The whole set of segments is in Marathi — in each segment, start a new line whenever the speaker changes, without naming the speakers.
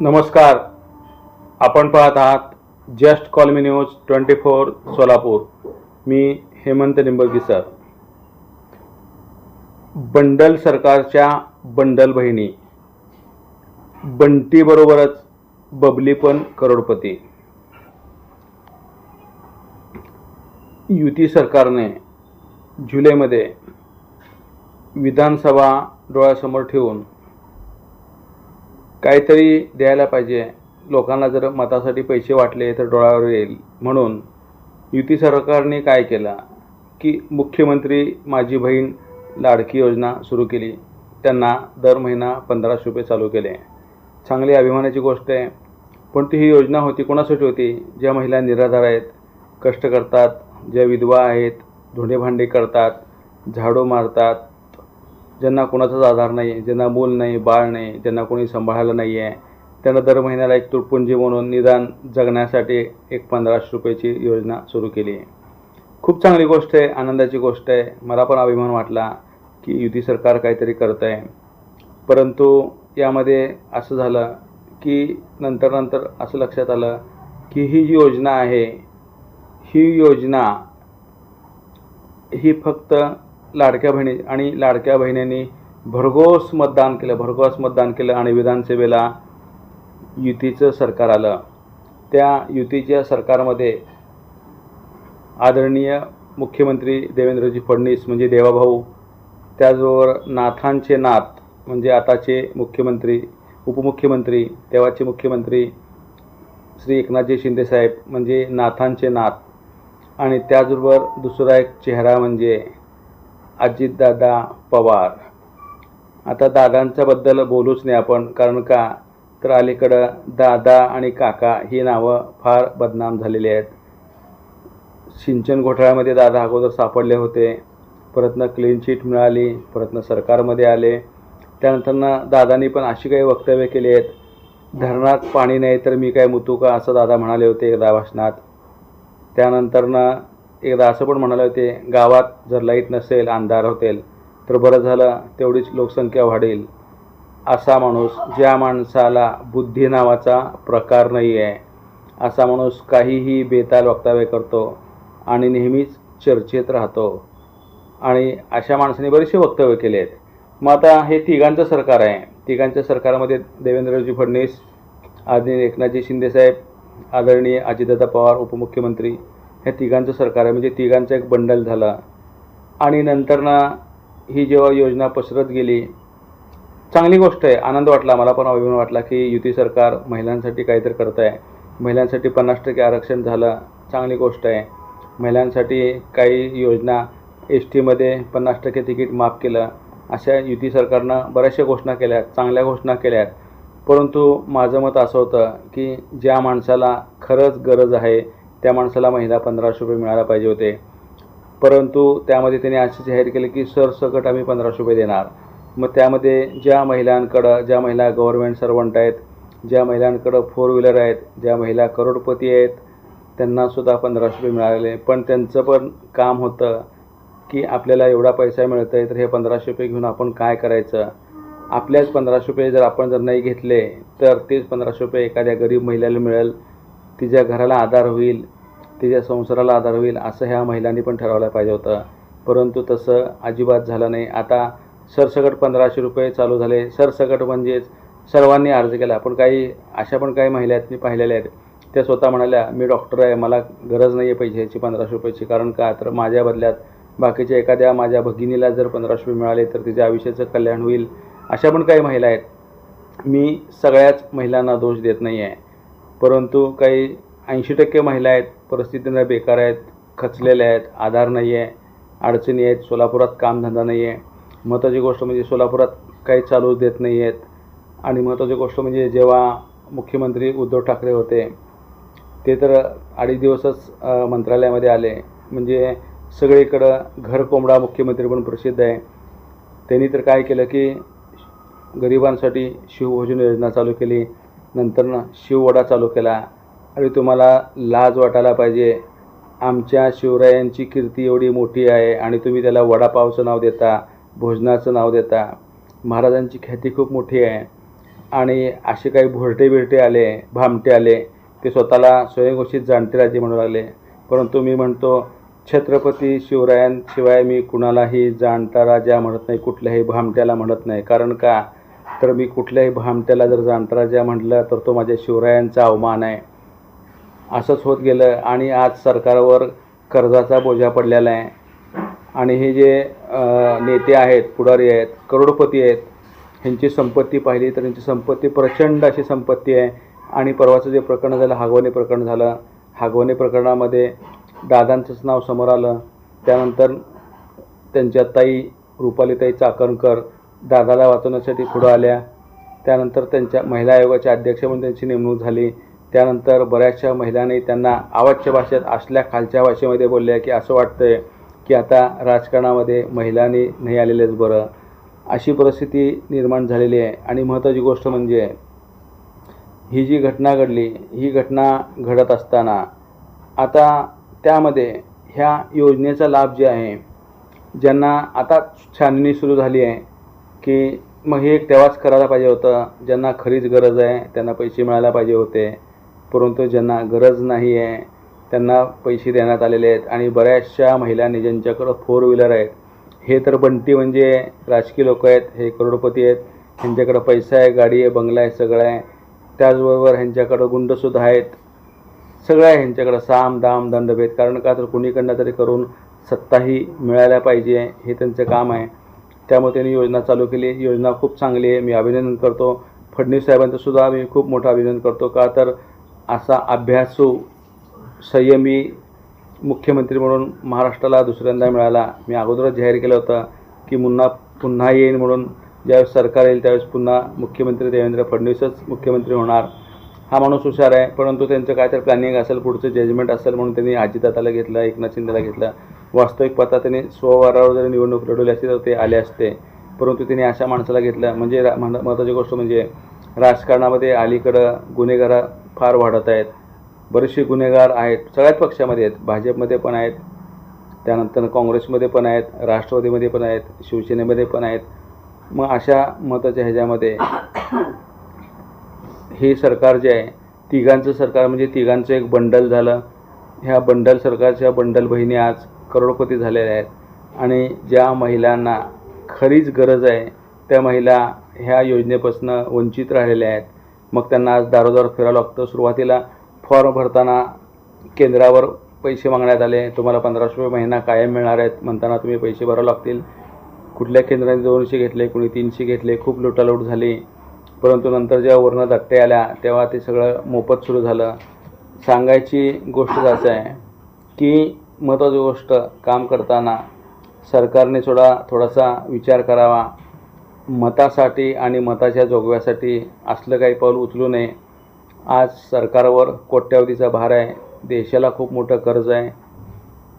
नमस्कार. आपण पाहत आहात just call me news twenty four Solapur. मी हेमंत निंबळगी सर. बंडल सरकारच्या बंडल बहिणी. बंटीबरोबरच बबली पण करोडपती. युती सरकारने जुलैमध्ये विधानसभा डोळ्यासमोर ठेवून काहीतरी द्यायला पाहिजे. लोकांना जर मतासाठी पैसे वाटले तर डोळ्यावर येईल. म्हणून युती सरकारने काय केलं? की मुख्यमंत्री माझी बहीण लाडकी योजना सुरू केली. त्यांना दर महिना पंधराशे रुपये चालू केले. चांगली अभिमानाची गोष्ट आहे. पण ती ही योजना होती कोणासाठी होती? ज्या महिला निराधार आहेत कष्ट करतात ज्या विधवा आहेत धुणे भांडे करतात झाडू मारतात ज्यांना कोणाचाच आधार नाही ज्यांना मूल नाही बाळ नाही ज्यांना कोणी सांभाळायला नाही आहे त्यांना दर महिन्याला एक तुटपुंजी म्हणून निदान जगण्यासाठी एक पंधराशे रुपयाची योजना सुरू केली आहे. खूप चांगली गोष्ट आहे आनंदाची गोष्ट आहे. मला पण अभिमान वाटला की युती सरकार काहीतरी करत आहे. परंतु यामध्ये असं झालं की नंतर नंतर असं लक्षात आलं की ही जी योजना आहे ही योजना ही फक्त लाडक्या बहिणी आणि लाडक्या बहिणींनी भरघोस मतदान केलं भरघोस मतदान केलं आणि विधानसभेला युतीचं सरकार आलं. त्या युतीच्या सरकारमध्ये आदरणीय मुख्यमंत्री देवेंद्रजी फडणवीस म्हणजे देवाभाऊ त्याचबरोबर नाथांचे नाथ म्हणजे आताचे मुख्यमंत्री उपमुख्यमंत्री तेव्हाचे मुख्यमंत्री श्री एकनाथजी शिंदेसाहेब म्हणजे नाथांचे नाथ आणि त्याचबरोबर दुसरा एक चेहरा म्हणजे अजितदादा पवार. आता दादांच्याबद्दल बोलूच नाही आपण कारण का? तर अलीकडं दादा आणि काका ही नावं फार बदनाम झालेली आहेत. सिंचन घोटाळ्यामध्ये दादा अगोदर सापडले होते. परतनं क्लीन चिट मिळाली परतनं सरकारमध्ये आले. त्यानंतरनं दादांनी पण अशी काही वक्तव्य केली आहेत. धरणात पाणी नाही तर मी काय मुतू का? असं दादा म्हणाले होते एकदा भाषणात त्यानंतरनं एकदा असं पण म्हणाले होते गावात जर लाइट नसेल अंधार होतील तर बरं झालं तेवढीच लोकसंख्या वाढेल. असा माणूस ज्या माणसाला बुद्धी नावाचा प्रकार नाही आहे असा माणूस काहीही बेताल वक्तव्य करतो आणि नेहमीच चर्चेत राहतो. आणि अशा माणसाने बरेचसे वक्तव्य केले आहेत मग आता हे तिघांचं सरकार आहे. तिघांच्या सरकारमध्ये देवेंद्रजी फडणवीस आदरणीय एकनाथजी शिंदेसाहेब आदरणीय अजितदादा पवार उपमुख्यमंत्री ह्या तिघांचं सरकार आहे. म्हणजे तिघांचं एक बंडल झालं. आणि नंतरनं ही जेव्हा योजना पसरत गेली चांगली गोष्ट आहे. आनंद वाटला मला पण अभिमान वाटला की युती सरकार महिलांसाठी काहीतरी करत आहे महिलांसाठी पन्नास टक्के आरक्षण झालं चांगली गोष्ट आहे. महिलांसाठी काही योजना एस टीमध्ये पन्नास टक्के तिकीट माफ केलं. अशा युती सरकारनं बऱ्याचशा घोषणा केल्या आहेत चांगल्या घोषणा केल्या. आहेत परंतु माझं मत असं होतं की ज्या माणसाला खरंच गरज आहे त्या माणसाला महिना पंधराशे रुपये मिळायला पाहिजे होते. परंतु त्यामध्ये त्यांनी असे जाहीर केले की सरसकट आम्ही पंधराशे रुपये देणार. मग त्यामध्ये ज्या महिलांकडं ज्या महिला गव्हर्मेंट सर्वंट आहेत ज्या महिलांकडं फोर व्हीलर आहेत ज्या महिला करोडपती आहेत त्यांनासुद्धा पंधराशे रुपये मिळाले पण त्यांचं पण काम होतं की आपल्याला एवढा पैसा मिळत आहे तर हे पंधराशे रुपये घेऊन आपण काय करायचं? आपल्याच पंधराशे रुपये जर आपण जर नाही घेतले तर तेच पंधराशे रुपये एखाद्या गरीब महिलेला मिळेल. तिच्या घराला आधार होईल. तिच्या संसाराला आधार होईल असं ह्या महिलांनी पण ठरवलं पाहिजे होतं. परंतु तसं अजिबात झालं नाही. आता सरसकट पंधराशे रुपये चालू झाले. सरसकट म्हणजेच सर्वांनी अर्ज केला. पण काही अशा पण काही महिला आहेत मी पाहिलेल्या आहेत. त्या स्वतः म्हणाल्या मी डॉक्टर आहे मला गरज नाही आहे पैशाची पंधराशे रुपयाची. कारण का? तर माझ्या बदल्यात बाकीच्या एखाद्या माझ्या भगिनीला जर पंधराशे रुपये मिळाले तर तिच्या आयुष्याचं कल्याण होईल. अशा पण काही महिला आहेत. मी सगळ्याच महिलांना दोष देत नाही आहे परंतु काही ऐंशी टक्के महिला आहेत परिस्थितीनं बेकार आहेत खचलेल्या आहेत आधार नाही आहे अडचणी आहेत सोलापुरात कामधंदा नाही आहे महत्त्वाची गोष्ट म्हणजे सोलापुरात काही चालू देत नाही आहेत आणि महत्त्वाची गोष्ट म्हणजे जेव्हा मुख्यमंत्री उद्धव ठाकरे होते ते तर अडीच दिवसच मंत्रालयामध्ये आले. म्हणजे सगळीकडं घर कोंबडा मुख्यमंत्री पण प्रसिद्ध आहे. त्यांनी तर काय केलं की गरिबांसाठी शिवभोजन योजना चालू केली. नंतरनं शिववडा चालू केला. आणि तुम्हाला लाज वाटायला पाहिजे. आमच्या शिवरायांची कीर्ती एवढी मोठी आहे आणि तुम्ही त्याला वडापावचं नाव देता भोजनाचं नाव देता. महाराजांची ख्याती खूप मोठी आहे. आणि असे काही भोरटे बिरटे आले भामटे आले ते स्वतःला स्वयंघोषित जाणते राजे म्हणू लागले. परंतु मी म्हणतो छत्रपती शिवरायांशिवाय मी कुणालाही जाणता राजा म्हणत नाही कुठल्याही भामट्याला म्हणत नाही. कारण का? तर मी कुठल्याही भामट्याला जर जाणता राजा म्हटलं तर तो माझ्या शिवरायांचा अवमान आहे. असंच होत गेलं आणि आज सरकारवर कर्जाचा बोजा पडलेला आहे. आणि हे जे नेते आहेत पुढारी आहेत करोडपती आहेत ह्यांची संपत्ती पाहिली तर त्यांची संपत्ती प्रचंड अशी संपत्ती आहे. आणि परवाचं जे प्रकरण झालं हागवणे प्रकरण झालं हागवणे प्रकरणामध्ये दादांचंच नाव समोर आलं. त्यानंतर त्यांच्या ताई रुपालीताई चाकणकर दादाला वाचवण्यासाठी पुढं आल्या. त्यानंतर त्यांच्या महिला आयोगाच्या अध्यक्ष म्हणून त्यांची नेमणूक झाली. त्यानंतर बऱ्याचशा महिलांनी त्यांना आवाजच्या भाषेत असल्या खालच्या भाषेमध्ये बोलल्या की असं वाटतंय की आता राजकारणामध्ये महिलांनी नाही आलेलेच बरं. अशी परिस्थिती निर्माण झालेली आहे. आणि महत्त्वाची गोष्ट म्हणजे ही जी घटना घडली ही घटना घडत असताना आता त्यामध्ये ह्या योजनेचा लाभ जे आहे ज्यांना आता छाननी सुरू झाली आहे की मग हे तेव्हाच करायला पाहिजे होतं. ज्यांना खरीच गरज आहे त्यांना पैसे मिळायला पाहिजे होते. परंतु ज्यांना गरज नाही आहे त्यांना पैसे देण्यात आलेले आहेत आणि बऱ्याचशा महिलांनी ज्यांच्याकडं फोर व्हीलर आहेत हे तर बंटी म्हणजे राजकीय लोक आहेत हे करोडपती आहेत ह्यांच्याकडं पैसा आहे गाडी आहे बंगला आहे सगळं आहे. त्याचबरोबर ह्यांच्याकडं गुंडसुद्धा आहेत. सगळं आहे ह्यांच्याकडं साम दाम दंडभेद. कारण का तर कुणीकडनं तरी करून सत्ताही मिळायला पाहिजे हे त्यांचं काम आहे. त्यामुळे त्यांनी योजना चालू केली. योजना खूप चांगली आहे. मी अभिनंदन करतो. फडणवीस साहेबांचंसुद्धा मी खूप मोठं अभिनंदन करतो. का तर असा अभ्यासू संयमी मुख्यमंत्री म्हणून महाराष्ट्राला दुसऱ्यांदा मिळाला. मी अगोदरच जाहीर केलं होतं की मुन्हा पुन्हा येईन म्हणून. ज्यावेळेस सरकार येईल त्यावेळेस पुन्हा मुख्यमंत्री देवेंद्र फडणवीसच मुख्यमंत्री होणार. हा माणूस हुशार आहे परंतु त्यांचं काय तर प्लॅनिंग असेल पुढचं जजमेंट असेल म्हणून त्यांनी अजितदादाला घेतलं एकनाथ शिंदेला घेतलं. वास्तविक पता त्यांनी स्ववारावर जरी निवडणूक लढवली असती तर ते आले असते. परंतु त्यांनी अशा माणसाला घेतलं. म्हणजे रा- महत्त्वाची गोष्ट म्हणजे राजकारणामध्ये अलीकडं गुन्हेगार फार वाढत आहेत. बरेचसे गुन्हेगार आहेत. सगळ्याच पक्षामध्ये आहेत. भाजपमध्ये पण आहेत. त्यानंतर काँग्रेसमध्ये पण आहेत. राष्ट्रवादीमध्ये पण आहेत. शिवसेनेमध्ये पण आहेत. मग अशा मताच्या ह्याच्यामध्ये हे सरकार जे आहे तिघांचं सरकार म्हणजे तिघांचं एक बंडल झालं. ह्या बंडल सरकारच्या बंडल बहिणी आज करोडपती झालेल्या आहेत. आणि ज्या महिलांना खरीच गरज आहे त्या महिला ह्या योजनेपासून वंचित राहिलेल्या आहेत. मग त्यांना आज दारोदार फिरावं लागतं सुरुवातीला फॉर्म भरताना केंद्रावर पैसे मागण्यात आले. तुम्हाला पंधराशे रुपये महिना कायम मिळणार आहेत म्हणताना तुम्ही पैसे भरावे लागतील. कुठल्या केंद्राने दोनशे घेतले कुणी तीनशे घेतले खूप लुटालूट झाली. परंतु नंतर जेव्हा वर्ण दट्टे आल्या तेव्हा ते सगळं मोफत सुरू झालं. सांगायची गोष्ट असं आहे की महत्त्वाची गोष्ट काम करताना सरकारने थोडा थोडासा विचार करावा. मतासाठी आणि मताच्या जोगव्यासाठी असलं काही पाऊल उचलू नये. आज सरकारवर कोट्यावधीचा भार आहे. देशाला खूप मोठं कर्ज आहे.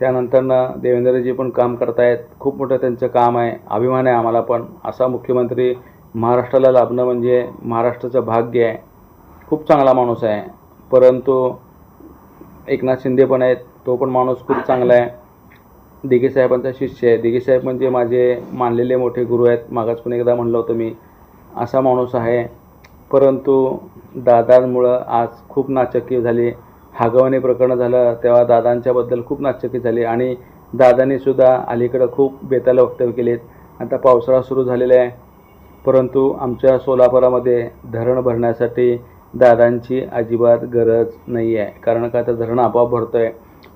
त्यानंतरनं देवेंद्रजी पण काम करतायत. खूप मोठं त्यांचं काम आहे. अभिमान आहे आम्हाला पण. असा मुख्यमंत्री महाराष्ट्राला लाभणं म्हणजे महाराष्ट्राचं भाग्य आहे. खूप चांगला माणूस आहे. परंतु एकनाथ शिंदे पण आहेत. तो पण माणूस खूप चांगला आहे. दिघे साहेबांचा शिष्य आहे. दिघे साहेब म्हणजे माझे मानलेले मोठे गुरु आहेत. मागास पण एकदा म्हणलं होतं मी असा माणूस आहे. परंतु दादांमुळं आज खूप नाचक्की झाली. हागवणे प्रकरण झालं तेव्हा दादांच्याबद्दल खूप नाचक्की झाली आणि दादांनीसुद्धा अलीकडं खूप बेताला वक्तव्य केलेत. आता पावसाळा सुरू झालेला आहे. परंतु आमच्या सोलापुरामध्ये धरण भरण्यासाठी दादांची अजिबात गरज नाही आहे कारण का तर धरण आपोआप भरतं आहे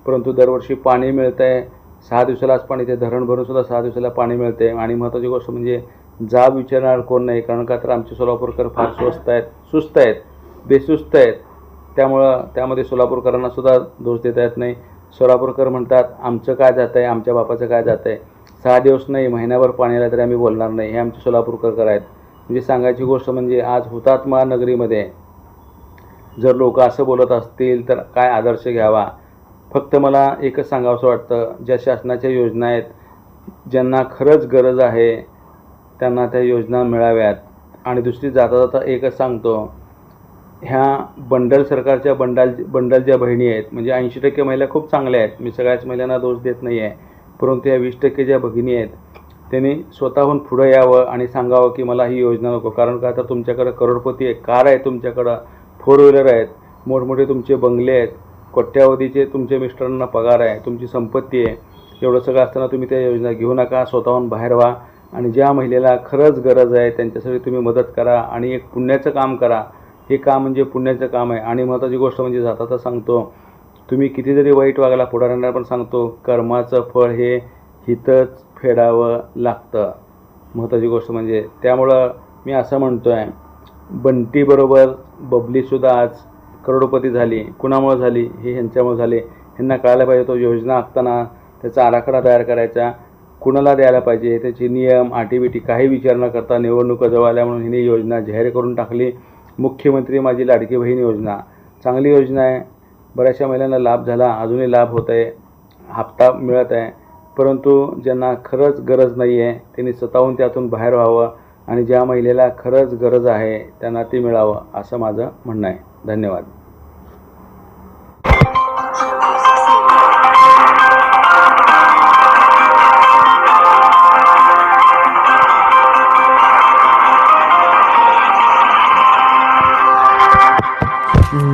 परंतु दरवर्षी पाणी मिळतं आहे सहा दिवसालाच पाणी ते धरण भरून सुद्धा सहा दिवसाला पाणी मिळते. आणि महत्त्वाची गोष्ट म्हणजे जाब विचारणार कोण नाही कारण का तर आमचे सोलापूरकर फार स्वस्त आहेत सुस्त आहेत बेसुस्त आहेत. त्यामुळं त्यामध्ये सोलापूरकरांना सुद्धा दोष देता येत नाही. सोलापूरकर म्हणतात आमचं काय जात आहे? आमच्या बापाचं काय जात आहे? सहा दिवस नाही महिन्याभर पाणी आलं तरी आम्ही बोलणार नाही. हे आमचे सोलापूरकर आहेत. म्हणजे सांगायची गोष्ट म्हणजे आज हुतात्मा नगरीमध्ये जर लोक असं बोलत असतील तर काय आदर्श घ्यावा? फक्त मला एकच सांगावंसं वाटतं ज्या शासनाच्या योजना आहेत ज्यांना खरंच गरज आहे त्यांना त्या योजना मिळाव्यात. आणि दुसरी जाता जाता एकच सांगतो ह्या बंडल सरकारच्या बंडल बंडल ज्या बहिणी आहेत म्हणजे ऐंशी टक्के महिला खूप चांगल्या आहेत मी सगळ्याच महिलांना दोष देत नाही आहे परंतु या वीस टक्के ज्या भगिनी आहेत त्यांनी स्वतःहून पुढं यावं आणि सांगावं की मला ही योजना नको. कारण का तर तुमच्याकडं करोडपती आहे कार आहे तुमच्याकडं फोर व्हीलर आहेत मोठमोठे तुमचे बंगले आहेत कोट्यावधीचे तुमच्या मिस्टरांना पगार आहे तुमची संपत्ती आहे एवढं सगळं असताना तुम्ही त्या योजना घेऊ नका स्वतःहून बाहेर व्हा आणि ज्या महिलेला खरंच गरज आहे त्यांच्यासाठी तुम्ही मदत करा आणि एक पुण्याचं काम करा. हे काम म्हणजे पुण्याचं काम आहे. आणि महत्त्वाची गोष्ट म्हणजे जाता सांगतो तुम्ही किती जरी वाईट वागला पुढाऱ्यांना पण सांगतो कर्माचं फळ हे हितच फेडावं लागतं. महत्त्वाची गोष्ट म्हणजे त्यामुळं मी असं म्हणतो आहे बंटीबरोबर बबलीसुद्धा आज करोडपती झाली कुणामुळं झाली हे ह्यांच्यामुळे झाले ह्यांना कळायला पाहिजे तो योजना आखताना त्याचा आराखडा तयार करायचा कुणाला द्यायला पाहिजे त्याचे नियम आटीबिटी काही विचार न करता निवडणुका जवळ आल्या म्हणून हिने योजना जाहीर करून टाकली. मुख्यमंत्री माझी लाडकी बहीण योजना. चांगली योजना आहे. बऱ्याचशा महिलांना लाभ झाला अजूनही लाभ होत आहे. हप्ता मिळत आहे. परंतु ज्यांना खरंच गरज नाही आहे त्यांनी स्वतःहून त्यातून बाहेर व्हावं आणि ज्या महिलेला खरंच गरज आहे त्यांना ते मिळावं असं माझं म्हणणं आहे. धन्यवाद.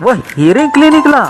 व हिअरिंग क्लिनिकला